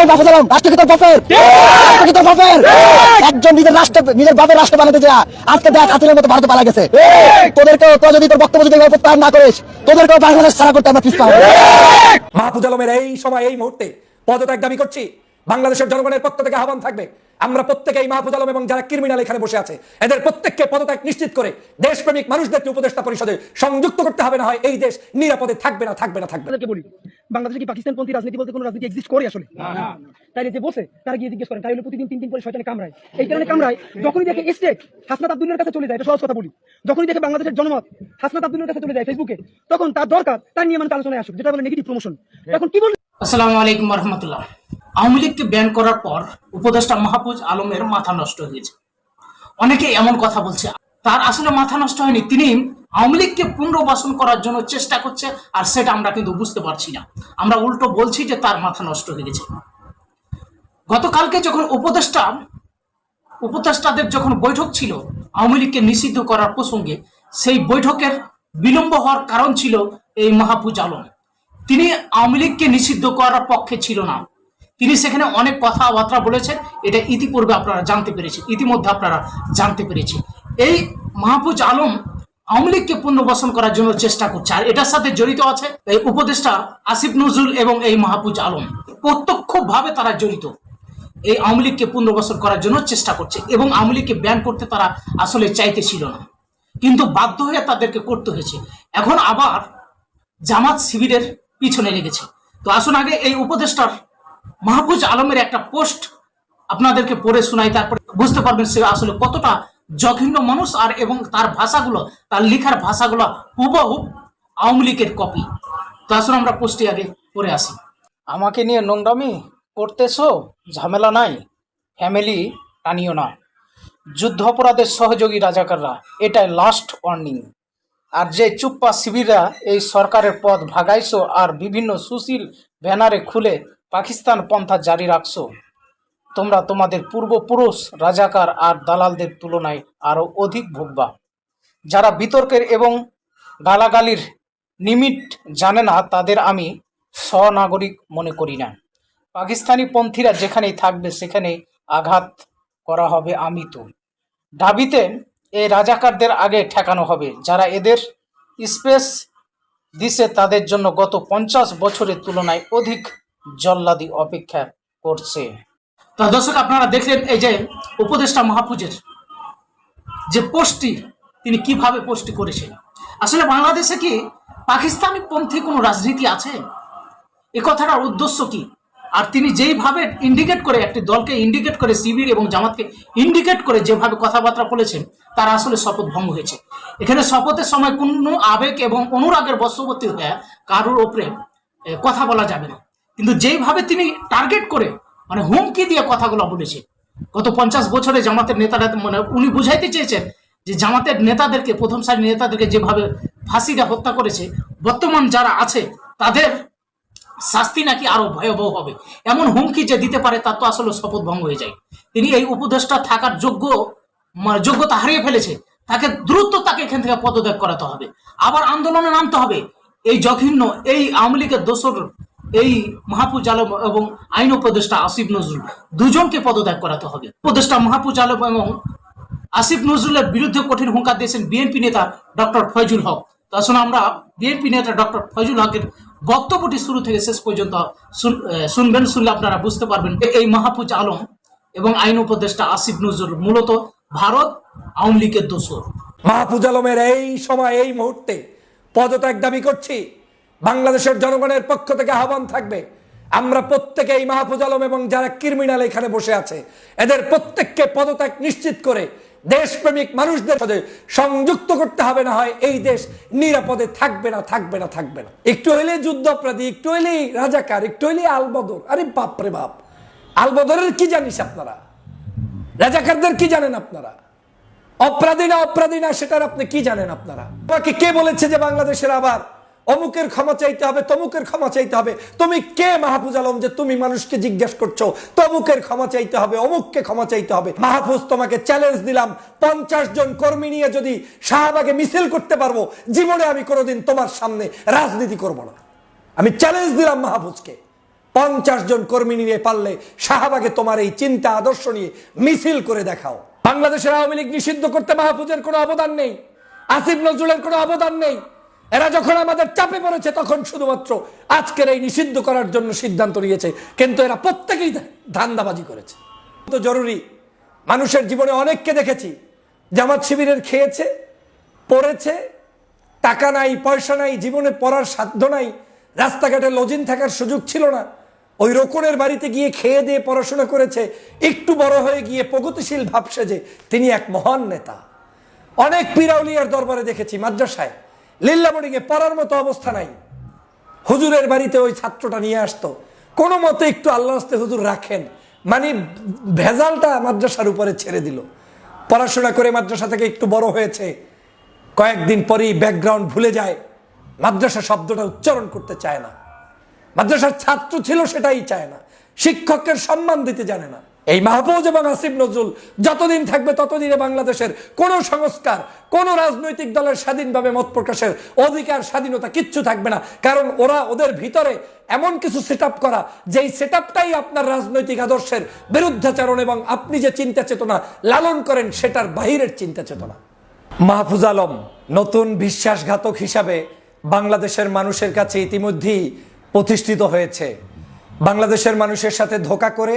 এই মাহফুজ আলম রাষ্ট্র কি? তোর বাপের। রাষ্ট্র কি? তোর বাপের একজন নিজের রাষ্ট্র নিজের বাপের রাষ্ট্র বানাতে যা আজকে দেখ আতিলের মতো ভারতে পালা গেছে। তোদেরকেও তো যদি তোর বক্তব্য যদি প্রত্যাহার না করিস তোদেরকেও বাংলাদেশ ছাড়া করতে আমরা পিছপা হব। মাহফুজ আলমের এই সময় এই মুহূর্তে পদত্যাগ দাবি করছি। বাংলাদেশের জনগণের পক্ষ থেকে আহ্বান থাকবে। আমরা প্রত্যেকে এই মাহফুজ আলম এবং যারা ক্রিমিনাল এখানে বসে আছে এদের প্রত্যেককে পদত্যাগ নিশ্চিত করে দেশপ্রেমিক মানুষদেরকে উপদেষ্টা পরিষদে সংযুক্ত করতে হবে না হয় এই দেশ নিরাপদে থাকবে না থাকবে না থাকবে বলি বাংলাদেশে কি পাকিস্তানপন্থী রাজনীতি বলতে কোনো রাজনীতি এক্সিস্ট করে আসলে? তাইলে যে বসে তারা গিয়ে জিজ্ঞেস করেন তাই হলো প্রতিদিন তিন দিন করে শয়তানে কামড়ায়। এই কারণে কামড়ায় যখনই দেখে স্টেট হাসনাত আব্দুল্লার কাছে চলে যায় এটা সহজ কথা বলি যখনই দেখে বাংলাদেশের জনমত হাসনাত আব্দুল্লার কাছে চলে যায় ফেসবুকে তখন তার দরকার তার নিয়ে মানুষ আলোচনায় আসুক যেটা বলে নেগেটিভ প্রমোশন এখন কি বল আসসালামু আলাইকুম রহমতুল্লাহ। আওয়ামী লীগকে ব্যান করার পর উপদেষ্টা মাহফুজ আলমের মাথা নষ্ট হয়েছে। অনেকে এমন কথা বলছে, তার আসলে মাথা নষ্ট হয়নি, তিনি আওয়ামী লীগকে পুনর্বাসন করার জন্য চেষ্টা করছে, আর সেটা আমরা কিন্তু বুঝতে পারছি না। আমরা উল্টো বলছি যে তার মাথা নষ্ট হয়ে গেছে। গতকালকে যখন উপদেষ্টা, উপদেষ্টাদের যখন বৈঠক ছিল, আওয়ামী লীগকে নিষিদ্ধ করার প্রসঙ্গে, সেই বৈঠকের বিলম্ব হওয়ার কারণ ছিল এই মাহফুজ আলম। তিনি আওয়ামী লীগকে নিষিদ্ধ করার পক্ষে ছিল না। তিনি সেখানে অনেক কথাবার্তা বলেছেন, এটা ইতিপূর্বে আপনারা জানতে পেরেছেন, ইতিমধ্যে আপনারা জানতে পেরেছেন। এই মাহফুজ আলম আওয়ামী লীগকে পুনর্বাসন করার জন্য চেষ্টা করছে, আর এটার সাথে জড়িত আছে এই উপদেষ্টা আসিফ নজরুল এবং এই মাহফুজ আলম। প্রত্যক্ষভাবে তারা জড়িত। এই আওয়ামী লীগকে পুনর্বাসন করার জন্য চেষ্টা করছে এবং আওয়ামী লীগকে ব্যান করতে তারা আসলে চাইতে ছিল না। কিন্তু বাধ্য হয়ে তাদেরকে করতে হয়েছে। এখন আবার জামাত শিবিরের পিছনে লেগেছে। তো আসুন আগে এই উপদেষ্টার মাহফুজ আলমের একটা পোস্ট আপনাদেরকে পড়ে শোনাই, তারপরে বুঝতে পারবেন সে আসলে কতটা জঘন্য মানুষ আর এবং তার ভাষাগুলো, তার লেখার ভাষাগুলো হুবহু আওয়ামী লীগের কপি তো আসুন আমরা পোস্টে আগে পড়ে আসি। আমাকে নিয়ে নোংরামি করতেছো? ঝামেলা নাই। ফ্যামিলি টানিও না। যুদ্ধ অপরাধের সহযোগী রাজাকাররা, এটাই লাস্ট ওয়ার্নিং আর যে চুপ্পা শিবিররা এই সরকারের পথ ভাগাইছো আর বিভিন্ন সুশীল ব্যানারে খুলে পাকিস্তান পন্থা জারি রাখছো। তোমরা তোমাদের পূর্বপুরুষ, রাজাকার আর দালালদের তুলনায় আরও অধিক ভুগবা। যারা বিতর্কের এবং গালাগালির নিমিট জানে না, তাদের আমি স্বনাগরিক মনে করি না। পাকিস্তানি পন্থীরা যেখানেই থাকবে সেখানে আঘাত করা হবে আমি তো। ঢাবিতে এই রাজাকারদের আগে ঠেকানো হবে, যারা এদের স্পেস দিছে, তাদের জন্য গত পঞ্চাশ বছরের তুলনায় অধিক জল্লাদি অপেক্ষা করছে। তো দর্শক, আপনারা দেখলেন এই যে উপদেষ্টা মাহফুজের যে পোস্টটি, তিনি কীভাবে পোস্টটি করেছেন। আসলে বাংলাদেশে কি পাকিস্তানি পন্থী কোনো রাজনীতি আছে? এ কথাটার উদ্দেশ্য কি? আর তিনি যেইভাবে ইন্ডিকেট করে, একটি দলকে ইন্ডিকেট করে, শিবির এবং জামাতকে ইন্ডিকেট করে যেভাবে কথাবার্তা বলেছেন, তার আসলে শপথ ভঙ্গ হয়েছে। এখানে শপথের সময় কোনো আবেগ এবং অনুরাগের বশবর্তী হয়ে কারোর ওপরে কথা বলা যাবে না। কিন্তু যেইভাবে তিনি টার্গেট করে মানে হুমকি দিয়ে কথাগুলো বলেছে, গত পঞ্চাশ বছরে জামাতের নেতারা মানে উনি বুঝাইতে চেয়েছেন যে জামাতের নেতাদেরকে, প্রথম সারি নেতাদেরকে যেভাবে ফাঁসিটা হত্যা করেছে, বর্তমান যারা আছে, তাদের শাস্তি নাকি আরও ভয়াবহ হবে। এমন হুমকি যে দিতে পারে, তার তো আসলে শপথ ভঙ্গ হয়ে যায়। তিনি এই উপদেষ্টা থাকার যোগ্য মানে যোগ্যতা হারিয়ে ফেলেছে, তাকে দ্রুত তাকে এখান থেকে পদত্যাগ করাতে হবে। আবার আন্দোলনে নামতে হবে। এই জঘন্য, এই আওয়ামী লীগের দোসর এই মাহফুজ আলম এবং আইন উপদেষ্টা আসিফ নজরুল দুজনকে পদত্যাগ করাতে হবে। উপদেষ্টা মাহফুজ আলম এবং আসিফ নজরুলের বিরুদ্ধে কঠিন হুঙ্কার দিয়েছেন বিএনপি নেতা ডক্টর ফয়জুল হক। তাছাড়া আমরা বিএনপি নেতা ডক্টর ফয়জুল হকের বক্তব্যটি শুরু থেকে শেষ পর্যন্ত শুন- শুনবেন, শুনলে আপনারা বুঝতে পারবেন এই মাহফুজ আলম এবং আইন উপদেষ্টা আসিফ নজরুল মূলত ভারত আওয়ামী লীগের দোসর মাহফুজ আলমের এই সময়, এই মুহূর্তে পদত্যাগ দাবি করছি। বাংলাদেশের জনগণের পক্ষ থেকে আহ্বান থাকবে, আমরা প্রত্যেকে এই মাহফুজ আলম এবং যারা ক্রিমিনাল এখানে বসে আছে, এদের প্রত্যেককে পদত্যাগ নিশ্চিত করে দেশপ্রেমিক মানুষদের সাথে সংযুক্ত করতে হবে, না হয় এই দেশ নিরাপদে থাকবে না থাকবে না থাকবে না। একটু হইলে যুদ্ধ অপরাধী, একটু হইলেই রাজাকার, একটু হইলেই আলবদর। আরে বাপ রে বাপ। আলবদরের কি জানিস আপনারা? রাজাকারদের কি জানেন আপনারা? অপরাধী না অপরাধী না, সেটার আপনি কি জানেন আপনারা? কে বলেছে যে বাংলাদেশের আবার অমুকের ক্ষমা চাইতে হবে, তমুকের ক্ষমা চাইতে হবে। তুমি কে মাহফুজ আলম যে তুমি মানুষকে জিজ্ঞেস করছ? তমুকের ক্ষমা চাইতে হবে, অমুককে ক্ষমা চাইতে হবে। মাহফুজ, তোমাকে চ্যালেঞ্জ দিলাম। পঞ্চাশ জন কর্মী নিয়ে যদি শাহবাগে মিছিল করতে পারব, জীবনে আমি কোনোদিন তোমার সামনে রাজনীতি করব না। আমি চ্যালেঞ্জ দিলাম মাহফুজকে। পঞ্চাশ জন কর্মী নিয়ে পারলে শাহবাগে তোমার এই চিন্তা আদর্শ নিয়ে মিছিল করে দেখাও। বাংলাদেশের আওয়ামী লীগ নিষিদ্ধ করতে মাহফুজের কোনো অবদান নেই। আসিফ নজরুলের কোনো অবদান নেই। এরা যখন আমাদের চাপে পড়েছে, তখন শুধুমাত্র আজকের এই নিষিদ্ধ করার জন্য সিদ্ধান্ত নিয়েছে। কিন্তু এরা প্রত্যেকেই ধান্দাবাজি করেছে। তো জরুরি। মানুষের জীবনে অনেককে দেখেছি, জামাত শিবিরের খেয়েছে, পড়েছে, টাকা নাই, পয়সা নাই, জীবনে পড়ার সাধ্য নাই, রাস্তাঘাটে লজিন থাকার সুযোগ ছিল না। ওই রোকনের বাড়িতে গিয়ে খেয়ে দিয়ে পড়াশোনা করেছে, একটু বড় হয়ে গিয়ে প্রগতিশীল ভাবছে যে তিনি এক মহান নেতা। অনেক পিরাউলিয়ার দরবারে দেখেছি, মাদ্রাসায়। লিল্লামণিকে পড়ার মতো অবস্থা নাই। হুজুরের বাড়িতে ওই ছাত্রটা নিয়ে আসতো। কোনো মতে একটু আল্লাহ আস্তে হুজুর রাখেন। মানে ভেজালটা মাদ্রাসার উপরে ছেড়ে দিল। পড়াশোনা করে মাদ্রাসা থেকে একটু বড় হয়েছে। কয়েকদিন পরেই ব্যাকগ্রাউন্ড ভুলে যায়। মাদ্রাসা শব্দটা উচ্চারণ করতে চায় না। মাদ্রাসার ছাত্র ছিল সেটাই চায় না। শিক্ষকের সম্মান দিতে জানে না। এই মাহফুজ এবং আসিফ নজরুল যতদিন থাকবে ততদিনে বাংলাদেশের কোন সংস্কার, কোন রাজনৈতিক দলের স্বাধীনভাবে মত প্রকাশের অধিকার, স্বাধীনতা কিচ্ছু থাকবে না। কারণ ওরা ওদের ভিতরে এমন কিছু সেট করা, যেই সেট আপনার রাজনৈতিক আদর্শের বিরুদ্ধাচরণ এবং আপনি যে চিন্তা চেতনা লালন করেন, সেটার বাহিরের চিন্তা চেতনা। মাহফুজ আলম নতুন বিশ্বাসঘাতক হিসাবে বাংলাদেশের মানুষের কাছে ইতিমধ্যেই প্রতিষ্ঠিত হয়েছে। বাংলাদেশের মানুষের সাথে ধোকা করে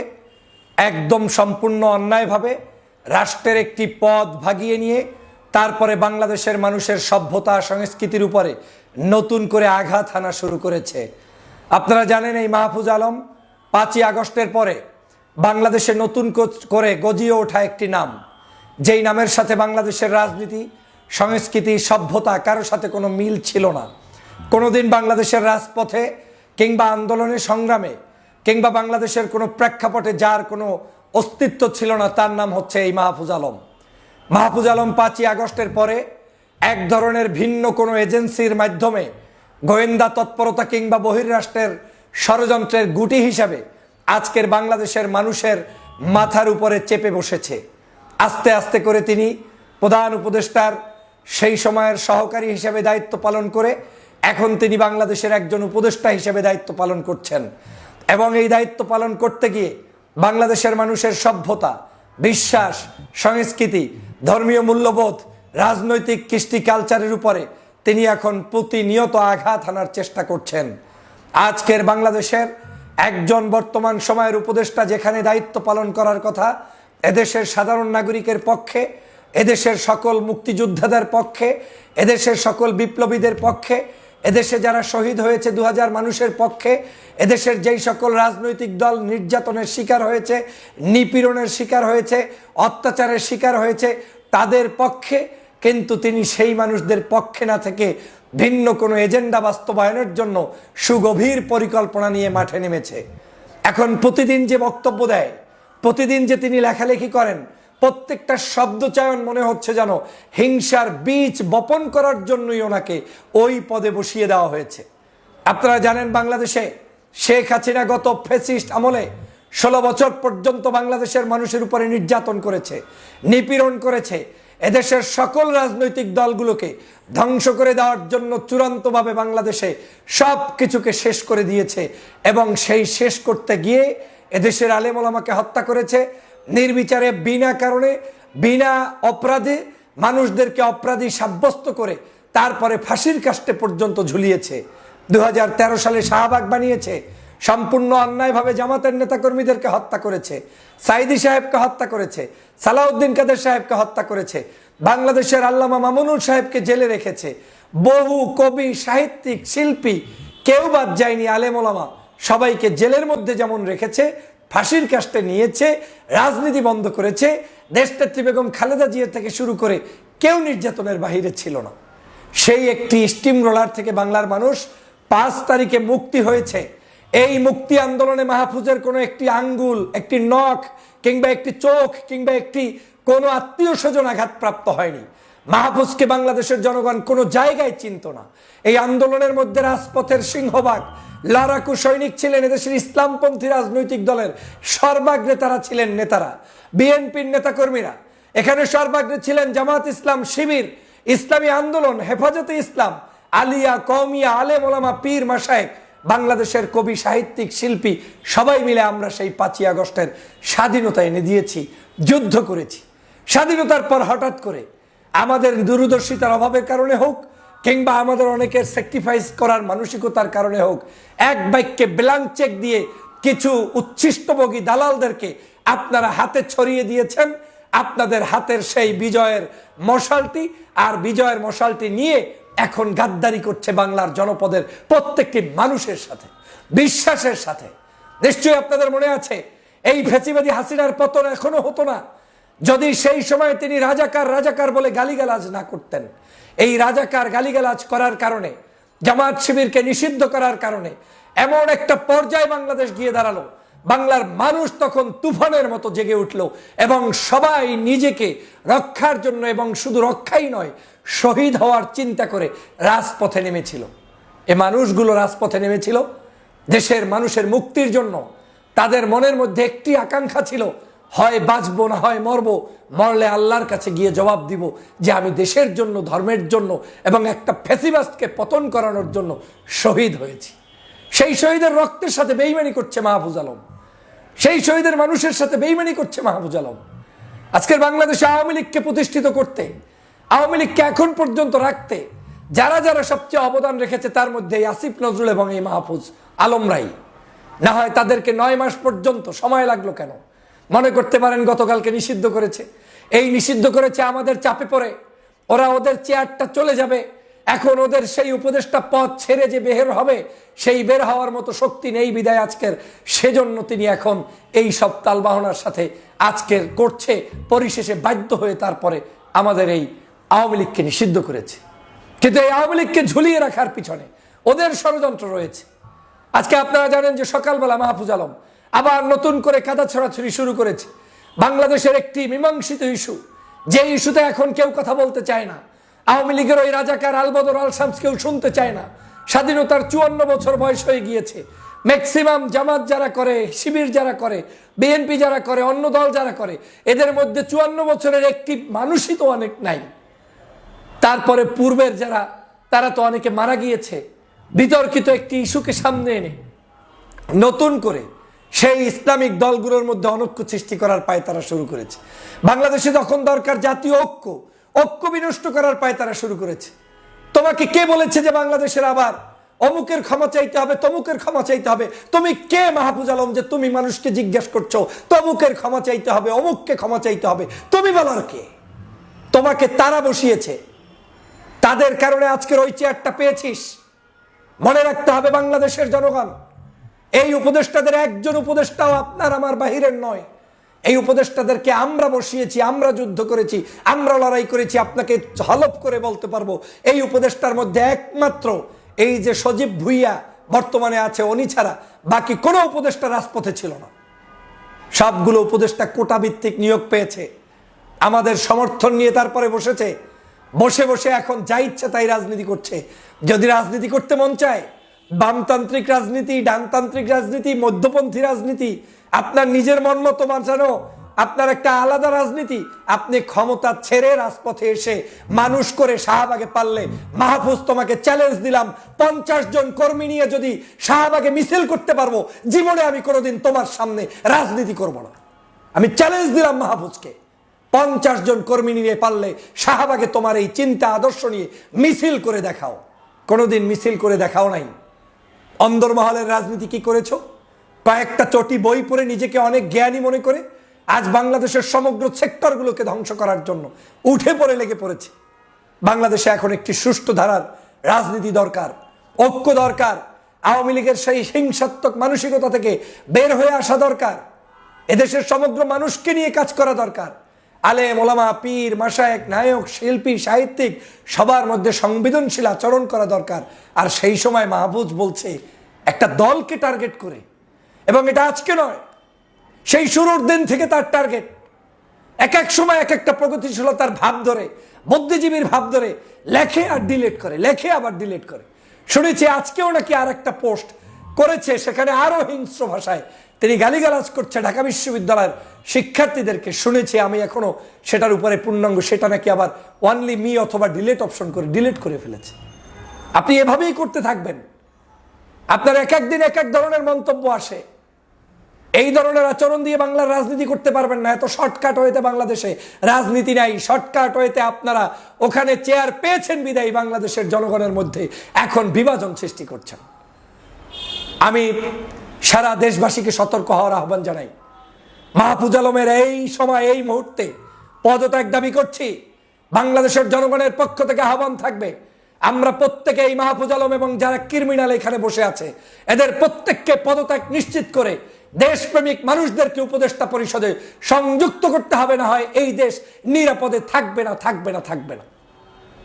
একদম সম্পূর্ণ অন্যায়ভাবে রাষ্ট্রের একটি পদ ভাগিয়ে নিয়ে তারপরে বাংলাদেশের মানুষের সভ্যতা সংস্কৃতির উপরে নতুন করে আঘাত হানা শুরু করেছে। আপনারা জানেন এই মাহফুজ আলম পাঁচই আগস্টের পরে বাংলাদেশে নতুন করে গজিয়ে ওঠা একটি নাম। যেই নামের সাথে বাংলাদেশের রাজনীতি, সংস্কৃতি, সভ্যতা কারও সাথে কোনো মিল ছিল না। কোনোদিন বাংলাদেশের রাজপথে কিংবা আন্দোলনের সংগ্রামে কিংবা বাংলাদেশের কোনো প্রেক্ষাপটে যার কোনো অস্তিত্ব ছিল না, তার নাম হচ্ছে এই মাহফুজ আলম। মাহফুজ আলম পাঁচই আগস্টের পরে এক ধরনের ভিন্ন কোনো এজেন্সির মাধ্যমে গোয়েন্দা তৎপরতা কিংবা বহির্রাষ্ট্রের ষড়যন্ত্রের গুটি হিসাবে আজকের বাংলাদেশের মানুষের মাথার উপরে চেপে বসেছে। আস্তে আস্তে করে তিনি প্রধান উপদেষ্টার সেই সময়ের সহকারী হিসেবে দায়িত্ব পালন করে এখন তিনি বাংলাদেশের একজন উপদেষ্টা হিসেবে দায়িত্ব পালন করছেন। এবং এই দায়িত্ব পালন করতে গিয়ে বাংলাদেশের মানুষের সভ্যতা, বিশ্বাস, সংস্কৃতি, ধর্মীয় মূল্যবোধ, রাজনৈতিক কৃষ্টি কালচারের উপরে তিনি এখন প্রতিনিয়ত আঘাত হানার চেষ্টা করছেন। আজকের বাংলাদেশের একজন বর্তমান সময়ের উপদেষ্টা যেখানে দায়িত্ব পালন করার কথা, এদেশের সাধারণ নাগরিকের পক্ষে, এদেশের সকল মুক্তিযোদ্ধাদের পক্ষে, এদেশের সকল বিপ্লবীদের পক্ষে এদেশে যারা শহীদ হয়েছে দু হাজার মানুষের পক্ষে, এদেশের যেই সকল রাজনৈতিক দল নির্যাতনের শিকার হয়েছে, নিপীড়নের শিকার হয়েছে, অত্যাচারের শিকার হয়েছে, তাদের পক্ষে, কিন্তু তিনি সেই মানুষদের পক্ষে না থেকে ভিন্ন কোনো এজেন্ডা বাস্তবায়নের জন্য সুগভীর পরিকল্পনা নিয়ে মাঠে নেমেছে। এখন প্রতিদিন যে বক্তব্য দেয়, প্রতিদিন যে তিনি লেখালেখি করেন প্রত্যেকটা শব্দচয়ন মনে হচ্ছে যেন হিংসার বীজ বপন করার জন্যই ওনাকে ওই পদে বসিয়ে দেওয়া হয়েছে। আপনারা জানেন বাংলাদেশে শেখ হাসিনা গত ফেসিস্ট আমলে ষোলো বছর পর্যন্ত বাংলাদেশের মানুষের উপরে নির্যাতন করেছে, নিপীড়ন করেছে, এদেশের সকল রাজনৈতিক দলগুলোকে ধ্বংস করে দেওয়ার জন্য চূড়ান্তভাবে বাংলাদেশে সব কিছুকে শেষ করে দিয়েছে এবং সেই শেষ করতে গিয়ে এদেশের আলেমোলামাকে হত্যা করেছে নির্বিচারে, বিনা কারণে, বিনা অপরাধে মানুষদেরকে অপরাধী সাব্যস্ত করে তারপরে ফাঁসির কাস্টে পর্যন্ত ঝুলিয়েছে। দুহাজার তেরো সালে শাহবাগ বানিয়েছে, সম্পূর্ণ অন্যায়ভাবে জামাতের নেতাকর্মীদেরকে হত্যা করেছে, সাইদি সাহেবকে হত্যা করেছে, সালাউদ্দিন কাদের সাহেবকে হত্যা করেছে, বাংলাদেশের আল্লামা মামুনুল সাহেবকে জেলে রেখেছে। বহু কবি, সাহিত্যিক, শিল্পী, কেউ বাদ যায়নি আলেমোলামা সবাইকে জেলের মধ্যে যেমন রেখেছে ফাঁসির কাস্টে নিয়েছে, রাজনীতি বন্ধ করেছে, দেশনেত্রী বেগম খালেদা জিয়া থেকে শুরু করে কেউ নির্যাতনের বাহিরে ছিল না। সেই একটি স্টিম রোলার থেকে বাংলার মানুষ পাঁচ তারিখে মুক্তি হয়েছে। এই মুক্তি আন্দোলনে মাহফুজের কোনো একটি আঙ্গুল, একটি নখ, কিংবা একটি চোখ, কিংবা একটি কোনো আত্মীয় স্বজন আঘাতপ্রাপ্ত হয়নি। মাহফুজকে বাংলাদেশের জনগণ কোনো জায়গায় চিনত না। এই আন্দোলনের মধ্যে রাজপথের সিংহবাগ লারাকু সৈনিক ছিলেন এদেশের ইসলামপন্থী রাজনৈতিক দলের সর্বাগ্রে তারা ছিলেন নেতারা, বিএনপির নেতাকর্মীরা। এখানে সর্বাগ্রে ছিলেন জামাত ইসলাম শিবির, ইসলামী আন্দোলন, হেফাজতে ইসলাম, আলিয়া কৌমিয়া আলেম, ওলামা, পীর মাসায়েক বাংলাদেশের কবি, সাহিত্যিক, শিল্পী, সবাই মিলে আমরা সেই পাঁচই আগস্টের স্বাধীনতা এনে দিয়েছি, যুদ্ধ করেছি। স্বাধীনতার পর হঠাৎ করে আমাদের দূরদর্শিতার অভাবের কারণে হোক কিংবা আমাদের অনেকের স্যাক্রিফাইস করার মানসিকতার কারণে হোক, এক বাক্যে ব্ল্যাঙ্ক চেক দিয়ে কিছু উচ্ছিষ্টভোগী দালালদেরকে আপনারা হাতে ছড়িয়ে দিয়েছেন, আপনাদের হাতের সেই বিজয়ের মশালটি, আর বিজয়ের মশালটি নিয়ে এখন গাদ্দারি করছে বাংলার জনপদের প্রত্যেকটি মানুষের সাথে, বিশ্বাসের সাথে। নিশ্চয়ই আপনাদের মনে আছে, এই ফেসিবাদী হাসিনার পতন এখনও হতো না। যদি সেই সময় তিনি রাজাকার রাজাকার বলে গালিগালাজ না করতেন, এই রাজাকার গালিগালাজ করার কারণে, জামাত শিবিরকে নিষিদ্ধ করার কারণে, এমন একটা পর্যায়ে বাংলাদেশ গিয়ে দাঁড়াল, বাংলার মানুষ তখন তুফানের মতো জেগে উঠল এবং সবাই নিজেকে রক্ষার জন্য এবং শুধু রক্ষাই নয়, শহীদ হওয়ার চিন্তা করে রাজপথে নেমেছিল। এ মানুষগুলো রাজপথে নেমেছিল, দেশের মানুষের মুক্তির জন্য, তাদের মনের মধ্যে একটি আকাঙ্ক্ষা ছিল হয় বাঁচবো না হয় মরবো, মরলে আল্লাহর কাছে গিয়ে জবাব দিব যে আমি দেশের জন্য, ধর্মের জন্য এবং একটা ফেসিবাসকে পতন করানোর জন্য শহীদ হয়েছি। সেই শহীদের রক্তের সাথে বেইমানি করছে মাহফুজ আলম। সেই শহীদের মানুষের সাথে বেইমানি করছে মাহফুজ আলম। আজকের বাংলাদেশে আওয়ামী লীগকে প্রতিষ্ঠিত করতে, আওয়ামী লীগকে এখন পর্যন্ত রাখতে, যারা যারা সবচেয়ে অবদান রেখেছে তার মধ্যে এই আসিফ নজরুল এবং এই মাহফুজ আলমরাই। না হয় তাদেরকে নয় মাস পর্যন্ত সময় লাগল কেন? মনে করতে পারেন গতকালকে নিষিদ্ধ করেছে। এই নিষিদ্ধ করেছে আমাদের চাপে পড়ে। ওরা ওদের চেয়ারটা চলে যাবে। এখন ওদের সেই উপদেশটা পথ ছেড়ে যে বের হবে, সেই বের হওয়ার মতো শক্তি নেই বিদায় আজকের। সেজন্য তিনি এখন এই সব তালবাহনার সাথে আজকের করছে, পরিশেষে বাধ্য হয়ে তারপরে আমাদের এই আওয়ামী লীগকে নিষিদ্ধ করেছে। কিন্তু এই আওয়ামী লীগকে ঝুলিয়ে রাখার পিছনে ওদের ষড়যন্ত্র রয়েছে। আজকে আপনারা জানেন যে সকালবেলা মাহফুজ আলম আবার নতুন করে কাদা ছড়াছড়ি শুরু করেছে। বাংলাদেশের একটি মীমাংসিত ইস্যু, যে ইস্যুতে এখন কেউ কথা বলতে চায় না। আওয়ামী লীগের ওই রাজাকার আলবদর আল শামস কেউ শুনতে চায় না। স্বাধীনতার চুয়ান্ন বছর বয়স হয়ে গিয়েছে। ম্যাক্সিমাম জামাত যারা করে, শিবির যারা করে, বিএনপি যারা করে, অন্য দল যারা করে, এদের মধ্যে চুয়ান্ন বছরের একটি মানুষই তো অনেক নাই। তারপরে পূর্বের যারা, তারা তো অনেকে মারা গিয়েছে। বিতর্কিত একটি ইস্যুকে সামনে এনে নতুন করে সেই ইসলামিক দলগুলোর মধ্যে অনৈক্য সৃষ্টি করার পায় তারা শুরু করেছে। বাংলাদেশে যখন দরকার জাতীয় ঐক্য ঐক্য বিনষ্ট করার পায় তারা শুরু করেছে। তোমাকে কে বলেছে যে বাংলাদেশের আবার অমুকের ক্ষমা চাইতে হবে, তমুকের ক্ষমা চাইতে হবে? তুমি কে মাহফুজ আলম যে তুমি মানুষকে জিজ্ঞেস করছ, তমুকের ক্ষমা চাইতে হবে, অমুককে ক্ষমা চাইতে হবে? তুমি বলার কে? তোমাকে তারা বসিয়েছে। তাদের কারণে আজকের ওই চেয়ারটা পেয়েছিস। মনে রাখতে হবে বাংলাদেশের জনগণ। এই উপদেষ্টাদের একজন উপদেষ্টাও আপনার আমার বাহিরের নয়। এই উপদেষ্টাদেরকে আমরা বসিয়েছি, আমরা যুদ্ধ করেছি, আমরা লড়াই করেছি, আপনাকে হলফ করে বলতে পারব। এই উপদেষ্টার মধ্যে একমাত্র এই যে সজীব ভুইয়া বর্তমানে আছে, উনি ছাড়া বাকি কোনো উপদেষ্টা রাজপথে ছিল না। সবগুলো উপদেষ্টা কোটা ভিত্তিক নিয়োগ পেয়েছে। আমাদের সমর্থন নিয়ে তারপরে বসেছে। বসে বসে এখন যা ইচ্ছে তাই রাজনীতি করছে। যদি রাজনীতি করতে মন চায় বামতান্ত্রিক রাজনীতি, ডানতান্ত্রিক রাজনীতি, মধ্যপন্থী রাজনীতি। আপনার নিজের মন মতো বাঁচানো আপনার একটা আলাদা রাজনীতি। আপনি ক্ষমতা ছেড়ে রাজপথে এসে মানুষ করে শাহবাগে পারলে মাহফুজ তোমাকে চ্যালেঞ্জ দিলাম। পঞ্চাশ জন কর্মী নিয়ে যদি শাহবাগে মিছিল করতে পারব, জীবনে আমি কোনোদিন তোমার সামনে রাজনীতি করব না। আমি চ্যালেঞ্জ দিলাম মাহফুজকে। পঞ্চাশ জন কর্মী নিয়ে পারলে শাহবাগে তোমার এই চিন্তা, আদর্শ নিয়ে মিছিল করে দেখাও। কোনোদিন মিছিল করে দেখাও নাই। অন্দরমহলের রাজনীতি কি করেছ? কয়েকটা চটি বই পড়ে নিজেকে অনেক জ্ঞানী মনে করে আজ বাংলাদেশের সমগ্র সেক্টরগুলোকে ধ্বংস করার জন্য উঠে পড়ে লেগে পড়েছে। বাংলাদেশে এখন একটি সুষ্ঠু ধারার রাজনীতি দরকার, ঐক্য দরকার, আওয়ামী লীগের সেই হিংসাত্মক মানসিকতা থেকে বের হয়ে আসা দরকার। এদেশের সমগ্র মানুষকে নিয়ে কাজ করা দরকার। আলে মোলামা পীর মাসায়েক নায়ক, শিল্পী, সাহিত্যিক, সবার মধ্যে সংবেদনশীল আচরণ করা দরকার। আর সেই সময় মাহবুজ বলছে, একটা দলকে টার্গেট করে। এবং এটা আজকে নয়, সেই শুরুর দিন থেকে তার টার্গেট এক এক সময় এক একটা প্রগতিশীলতার ভাব ধরে, বুদ্ধিজীবীর ভাব ধরে, লেখে আর ডিলেট করে, লেখে আবার ডিলেট করে। শুনেছি আজকেও নাকি আর একটা পোস্ট করেছে, সেখানে আরও হিংস্র ভাষায় তিনি গালিগালাজ করছে ঢাকা বিশ্ববিদ্যালয়ের শিক্ষার্থীদেরকে। শুনেছি আমি এখনও সেটার উপরে পূর্ণাঙ্গ, সেটা নাকি আবার ওয়ানলি মি অথবা ডিলেট অপশন করে ডিলিট করে ফেলেছে। আপনি এভাবেই করতে থাকবেন। আপনার এক এক দিন এক এক ধরনের মন্তব্য আসে। এই ধরনের আচরণ দিয়ে বাংলার রাজনীতি করতে পারবেন না। এত শর্টকাট হয়েতে বাংলাদেশে রাজনীতি নাই। শর্টকাট হয়েতে আপনারা ওখানে চেয়ার পেয়েছেন বিদায়ী বাংলাদেশের জনগণের মধ্যে। এখন বিভাজন সৃষ্টি করছেন। আমি সারা দেশবাসীকে সতর্ক হওয়ার আহ্বান জানাই। মাহফুজ আলমের এই সময়, এই মুহূর্তে পদত্যাগ দাবি করছি। বাংলাদেশের জনগণের পক্ষ থেকে আহ্বান থাকবে, আমরা প্রত্যেকে এই মাহফুজ আলম এবং যারা ক্রিমিনাল এখানে বসে আছে, এদের প্রত্যেককে পদত্যাগ নিশ্চিত করে দেশপ্রেমিক মানুষদেরকে উপদেষ্টা পরিষদে সংযুক্ত করতে হবে, না হয় এই দেশ নিরাপদে থাকবে না থাকবে না থাকবে না।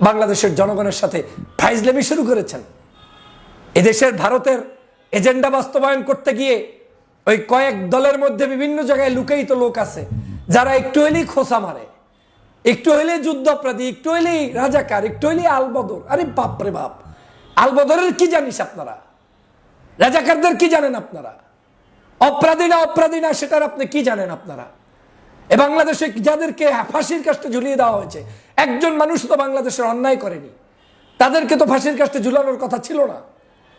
বাংলাদেশের জনগণের সাথে ফাইজলেমি শুরু করেছেন। এদেশের, ভারতের এজেন্ডা বাস্তবায়ন করতে গিয়ে ওই কয়েক দলের মধ্যে বিভিন্ন জায়গায় লুকায়িত লোক আছে। যারা একটু হলেই খোসা মারে, একটু হলে যুদ্ধ অপরাধী একটু হলেই রাজাকার, একটু হলেই আলবদর। আরে বাপরে বাপ, আলবদরের কি জানিস আপনারা? রাজাকারদের কি জানেন আপনারা? অপরাধী না অপরাধী না, সেটার আপনি কি জানেন আপনারা? এ বাংলাদেশে যাদেরকে ফাঁসির কাজটা ঝুলিয়ে দেওয়া হয়েছে, একজন মানুষ তো বাংলাদেশের অন্যায় করেনি। তাদেরকে তো ফাঁসির কাজটা ঝুলানোর কথা ছিল না।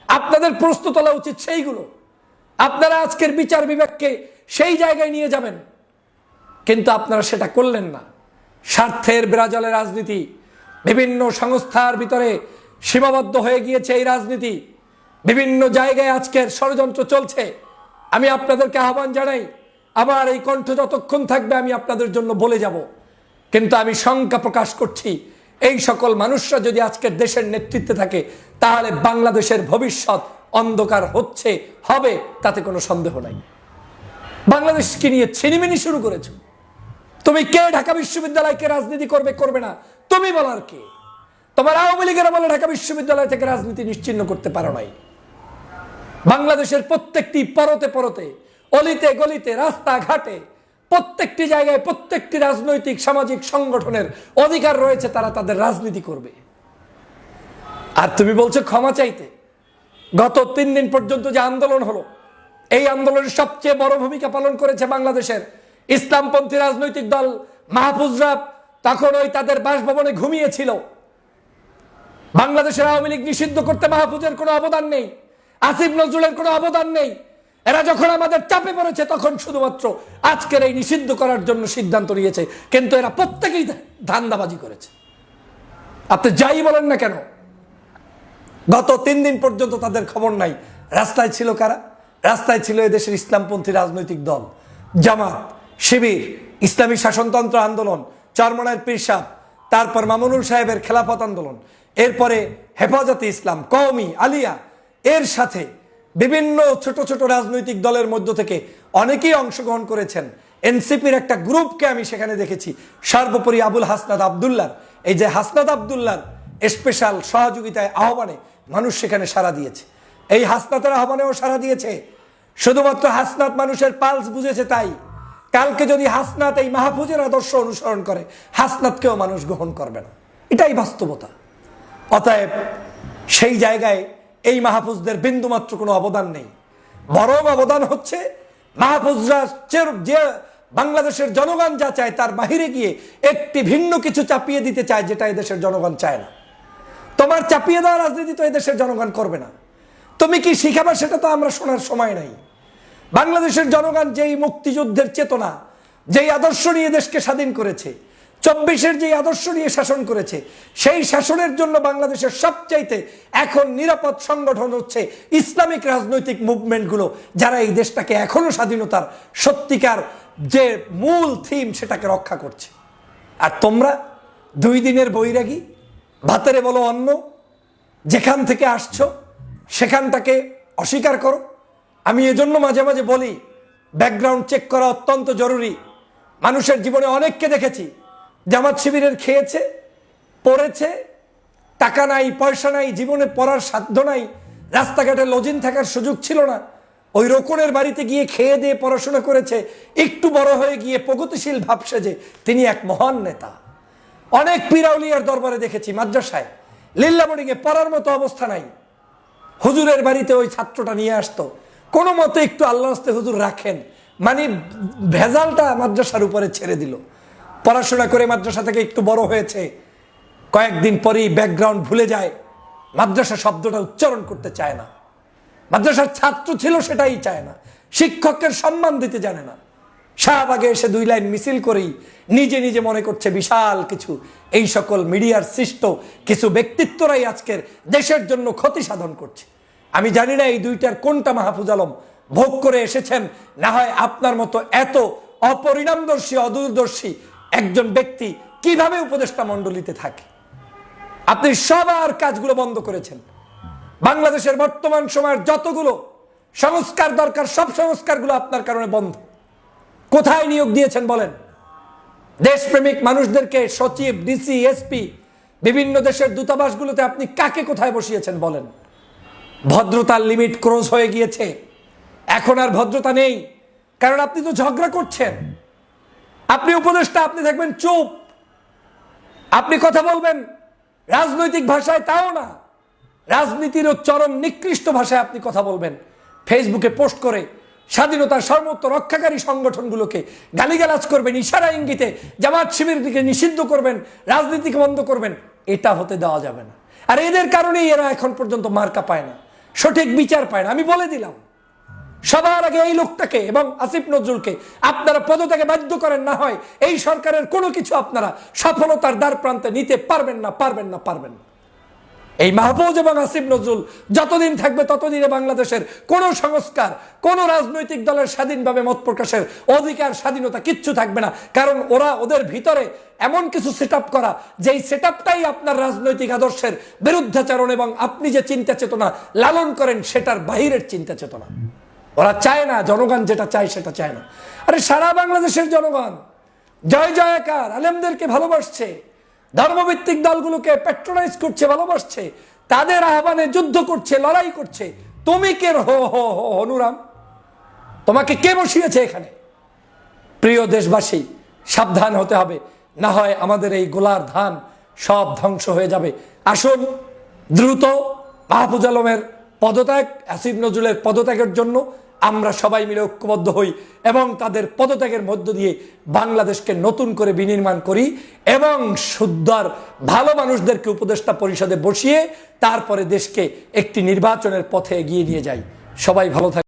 আপনাদের প্রস্তুত তোলা উচিত সেইগুলো। আপনারা আজকের বিচার বিভাগকে সেই জায়গায় নিয়ে যাবেন। কিন্তু আপনারা সেটা করলেন না। স্বার্থের বিরাজলে রাজনীতি, বিভিন্ন সংস্থার ভিতরে সীমাবদ্ধ হয়ে গিয়েছে এই রাজনীতি। বিভিন্ন জায়গায় আজকের ষড়যন্ত্র চলছে। আমি আপনাদেরকে আহ্বান জানাই, আমার এই কণ্ঠ যতক্ষণ থাকবে আমি আপনাদের জন্য বলে যাব। কিন্তু আমি শঙ্কা প্রকাশ করছি, এই সকল মানুষরা যদি আজকের দেশের নেতৃত্বে থাকে তাহলে বাংলাদেশের ভবিষ্যৎ অন্ধকার হচ্ছে, হবে, তাতে কোনো সন্দেহ নাই। বাংলাদেশকে নিয়ে ছিনিমিনি শুরু করেছ। তুমি কে? ঢাকা বিশ্ববিদ্যালয়কে রাজনীতি করবে করবে না। তুমি বলার কে? তোমার আওয়ামী লীগেরা বলে ঢাকা বিশ্ববিদ্যালয় থেকে রাজনীতি নিশ্চিন্ন করতে পারো নাই। বাংলাদেশের প্রত্যেকটি পরতে পরতে, অলিতে গলিতে, রাস্তাঘাটে, প্রত্যেকটি জায়গায় প্রত্যেকটি রাজনৈতিক, সামাজিক সংগঠনের অধিকার রয়েছে, তারা তাদের রাজনীতি করবে। আর তুমি বলছো ক্ষমা চাইতে। গত তিন দিন পর্যন্ত যে আন্দোলন হলো, এই আন্দোলনের সবচেয়ে বড় ভূমিকা পালন করেছে বাংলাদেশের ইসলামপন্থী রাজনৈতিক দল মাহফুজরা তখন ওই তাদের বাসভবনে ঘুমিয়েছিল। বাংলাদেশের আওয়ামী লীগ নিষিদ্ধ করতে মাহফুজের কোনো অবদান নেই, আসিফ নজরুলের কোনো অবদান নেই। এরা যখন আমাদের চাপে পড়েছে, তখন শুধুমাত্র আজকের এই নিষিদ্ধ করার জন্য সিদ্ধান্ত নিয়েছে। কিন্তু এরা প্রত্যেকেই ধান্দাবাজি করেছে। আপনি যাই বলেন না কেন গত তিন দিন পর্যন্ত তাদের খবর নাই। রাস্তায় ছিল কারা? রাস্তায় ছিল এদেশের ইসলামপন্থী রাজনৈতিক দল। জামাত, শিবির, ইসলামী শাসনতন্ত্র আন্দোলন চরমনায়ের পীরসাব তারপর মামুনুল সাহেবের খেলাফত আন্দোলন, এরপরে হেফাজতে ইসলাম, কওমি, আলিয়া, এর সাথে বিভিন্ন ছোট ছোট রাজনৈতিক দলের মধ্য থেকে অনেকেই অংশগ্রহণ করেছেন। এনসিপির একটা গ্রুপকে আমি সেখানে দেখেছি। সর্বোপরি আবুল হাসনাদ আবদুল্লার। এই যে হাসনাদ আবদুল্লার স্পেশাল সহযোগিতায় আহ্বানে মানুষ সেখানে সাড়া দিয়েছে। এই হাসনাতের আহ্বানেও সাড়া দিয়েছে। শুধুমাত্র হাসনাত মানুষের পালস বুঝেছে তাই। কালকে যদি হাসনাত এই মাহফুজের আদর্শ অনুসরণ করে, হাসনাতকেও মানুষ গ্রহণ করবে না। এটাই বাস্তবতা। অতএব সেই জায়গায় এই মাহফুজদের বিন্দুমাত্র কোনো অবদান নেই। বরং অবদান হচ্ছে মাহফুজরা যে- বাংলাদেশের জনগণ যা চায় তার বাহিরে গিয়ে একটি ভিন্ন কিছু চাপিয়ে দিতে চায় যেটা এদেশের জনগণ চায় না। তোমার চাপিয়ে দেওয়া রাজনীতি তো এদেশের জনগণ করবে না। তুমি কি শিখাবা সেটা তো আমরা শোনার সময় নাই। বাংলাদেশের জনগণ যেই মুক্তিযুদ্ধের চেতনা, যেই আদর্শ নিয়ে দেশকে স্বাধীন করেছে, চব্বিশের যে আদর্শ নিয়ে শাসন করেছে, সেই শাসনের জন্য বাংলাদেশের সবচাইতে এখন নিরাপদ সংগঠন হচ্ছে ইসলামিক রাজনৈতিক মুভমেন্টগুলো, যারা এই দেশটাকে এখনও স্বাধীনতার সত্যিকার যে মূল থিম সেটাকে রক্ষা করছে। আর তোমরা দুই দিনের বৈরাগী ভাতেরে বলো অন্ন, যেখান থেকে আসছো, সেখানটাকে অস্বীকার করো। আমি এজন্য মাঝে মাঝে বলি ব্যাকগ্রাউন্ড চেক করা অত্যন্ত জরুরি। মানুষের জীবনে অনেককে দেখেছি, জামাত শিবিরের খেয়েছে, পড়েছে, টাকা নাই, পয়সা নাই, জীবনে পড়ার সাধ্য নাই, রাস্তাঘাটে লজিন থাকার সুযোগ ছিল না। ওই রোকনের বাড়িতে গিয়ে খেয়ে দিয়ে পড়াশোনা করেছে, একটু বড় হয়ে গিয়ে প্রগতিশীল ভাবছে যে তিনি এক মহান নেতা। অনেক পিরাউলিয়ার দরবারে দেখেছি, মাদ্রাসায়। লিল্লামণিকে পড়ার মতো অবস্থা নাই। হুজুরের বাড়িতে ওই ছাত্রটা নিয়ে আসতো। কোনো মতে একটু আল্লাহ হস্তে হুজুর রাখেন। মানে ভেজালটা মাদ্রাসার উপরে ছেড়ে দিল। পড়াশোনা করে মাদ্রাসা থেকে একটু বড় হয়েছে। কয়েকদিন পরেই ব্যাকগ্রাউন্ড ভুলে যায়। মাদ্রাসা শব্দটা উচ্চারণ করতে চায় না। মাদ্রাসার ছাত্র ছিল সেটাই চায় না। শিক্ষকের সম্মান দিতে জানে না। শাহবাগে এসে দুই লাইন মিছিল করেই নিজে নিজে মনে করছে বিশাল কিছু। এই সকল মিডিয়ার সৃষ্ট কিছু ব্যক্তিত্বরাই আজকের দেশের জন্য ক্ষতি সাধন করছে। আমি জানি না এই দুইটার কোনটা মাহফুজ আলম ভোগ করে এসেছেন। না হয় আপনার মতো এত অপরিণামদর্শী, অদূরদর্শী একজন ব্যক্তি কীভাবে উপদেষ্টা মণ্ডলীতে থাকে? আপনি সবার কাজগুলো বন্ধ করেছেন। বাংলাদেশের বর্তমান সময়ের যতগুলো সংস্কার দরকার, সব সংস্কারগুলো আপনার কারণে বন্ধ। কোথায় নিয়োগ দিয়েছেন বলেন? দেশপ্রেমিক মানুষদেরকে সচিব, ডিসি, এসপি, বিভিন্ন দেশের দূতাবাসগুলোতে আপনি কাকে কোথায় বসিয়েছেন বলেন? ভদ্রতার লিমিট ক্রস হয়ে গিয়েছে। এখন আর ভদ্রতা নেই, কারণ আপনি তো ঝগড়া করছেন। আপনি উপদেষ্টা, আপনি থাকবেন চুপ। আপনি কথা বলবেন রাজনৈতিক ভাষায়, তাও না। রাজনীতিরও চরম নিকৃষ্ট ভাষায় আপনি কথা বলবেন। ফেসবুকে পোস্ট করে স্বাধীনতার সর্বোচ্চ রক্ষাকারী সংগঠনগুলোকে গালিগালাজ করবেন, ইশারা ইঙ্গিতে জামাত শিবির দিকে নিষিদ্ধ করবেন, রাজনীতিকে বন্ধ করবেন, এটা হতে দেওয়া যাবে না। আর এদের কারণেই এরা এখন পর্যন্ত মার্কা পায় না, সঠিক বিচার পায় না। আমি বলে দিলাম, সবার আগে এই লোকটাকে এবং আসিফ নজরুলকে আপনারা পদত্যাগে বাধ্য করেন, না হয় এই সরকারের কোনো কিছু আপনারা সফলতার দ্বার প্রান্তে নিতে পারবেন না পারবেন না পারবেন না। এই মাহফুজ এবং আসিফ নজরুল যতদিন থাকবে ততদিনে বাংলাদেশের কোন সংস্কার, কোন রাজনৈতিক দলের স্বাধীনভাবে মত প্রকাশের অধিকার, স্বাধীনতা কিচ্ছু থাকবে না। কারণ ওরা ওদের ভিতরে এমন কিছু সেট করা, যেই সেট আপনার রাজনৈতিক আদর্শের বিরুদ্ধাচরণ এবং আপনি যে চিন্তা চেতনা লালন করেন, সেটার বাহিরের চিন্তা চেতনা। ওরা চায় না, জনগণ যেটা চায় সেটা চায় না। আরে সারা বাংলাদেশের জনগণ, জয় জয়াকার, আলেমদেরকে ভালোবাসছে। ধর্মভিত্তিক দলগুলোকে প্যাট্রোনাইজ করছে, ভালোবাসছে, তাদের আহ্বানে যুদ্ধ করছে, লড়াই করছে। তুমি কে হো হো হো হনুরাম তোমাকে কে বসিয়েছে এখানে? প্রিয় দেশবাসী, সাবধান হতে হবে। না হয় আমাদের এই গোলার ধান সব ধ্বংস হয়ে যাবে। আসুন, দ্রুত মাহফুজ আলমের পদত্যাগ, আসিফ নজরুলের পদত্যাগের জন্য আমরা সবাই মিলে ঐক্যবদ্ধ হই এবং তাদের পদত্যাগের মধ্য দিয়ে বাংলাদেশকে নতুন করে বিনির্মাণ করি এবং শুদ্ধার ভালো মানুষদেরকে উপদেষ্টা পরিষদে বসিয়ে তারপরে দেশকে একটি নির্বাচনের পথে এগিয়ে নিয়ে যাই। সবাই ভালো থাকে